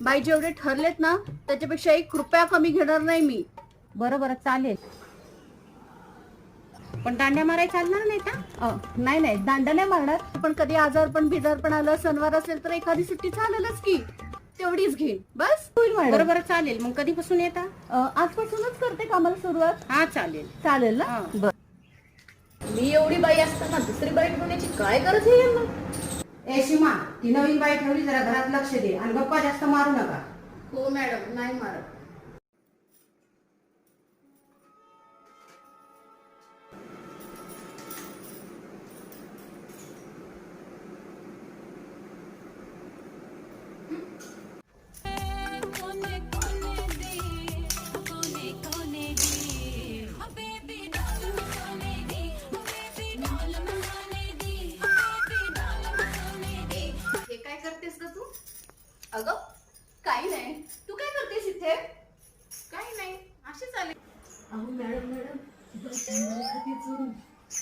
बाई जेवढे ठरलेत ना त्याच्यापेक्षा एक रुपया कमी घेणार नाही मी. बरं बरं चालेल. पण दांड्या माराय चालणार नाही का अ, नाही नाही दांडा नाही मारणार. पण कधी आजार पण बिजार पण आलं सणवार असेल तर एखादी सुट्टी चालेलच की. तेवढीच घेईन बस. होईल बरं मॅडम बरं चालेल. मग कधीपासून येता? अ, आजपासूनच करते कामाला सुरुवात. हा चालेल. चालेल ना? हा. बर. मी एवढी बाई असताना दुसरी बाई ठेवण्याची काय गरज आहे यांना? ए सीमा ती नवीन बाई ठेवली जरा घरात लक्ष दे. आणि गप्पा जास्त मारू नका. हो मॅडम नाही मारत.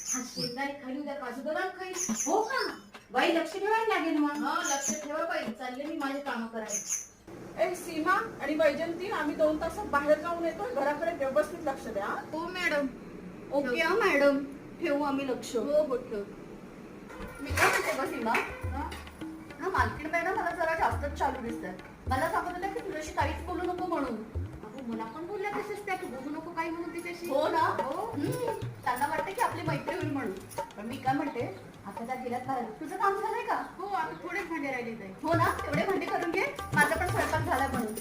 हा हो का? बाई लक्ष ठेवायला लागेल मग हा लक्ष ठेवा बाई चालले मी माझे काम करायला ए सीमा आणि वैजंती आम्ही दोन तासात बाहेर जाऊन येतो घराकडे व्यवस्थित लक्ष द्या. हा? मॅडम. ओके हा मॅडम. ठेवू आम्ही लक्ष. हो हो ठेव. मी काय म्हणते बस सीमा? हा? मालकीण मॅडम मला जरा जास्तच चालू दिसतात. मला सांगत होत्या की तुझ्याशी काहीच बोलू नको म्हणून. अहो मला पण बोलल्या तसेच त्या. की बोलू नको काही म्हणून तिच्याशी. आता बाहेर. तुझं काम झालंय का? हो आता थोडेच भांडे राहिले हो ना? तेवढे भांडी करून घे. माझा पण स्वयंपाक झालाय म्हणून.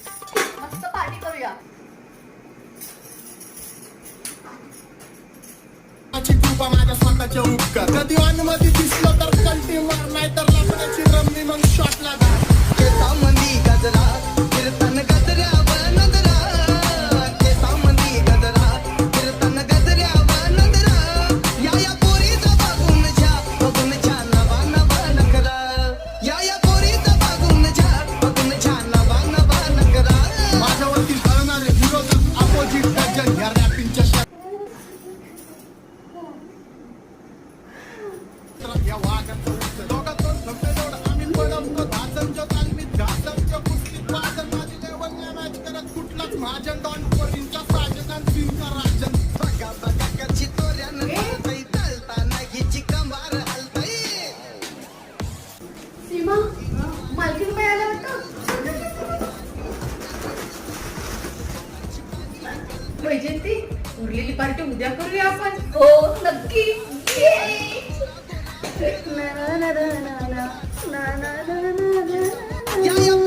मस्त पार्टी करूया. माझ्या स्वतःच्या उपकार. कधी मध्ये दिसलं तर कंटी मार नाही तर लपण्याची रम्मी मग शॉट महाजन डॉन पोरींचा साजन पिंचा राजन. बघा बघा कशी तोऱ्यान हलतय चालता नाहीची कंबार हलतय. सीमा मालकीन बाई उरलेली पार्टी उद्या करूया आपण. हो नक्की. ना ना ना ना ना ना ना.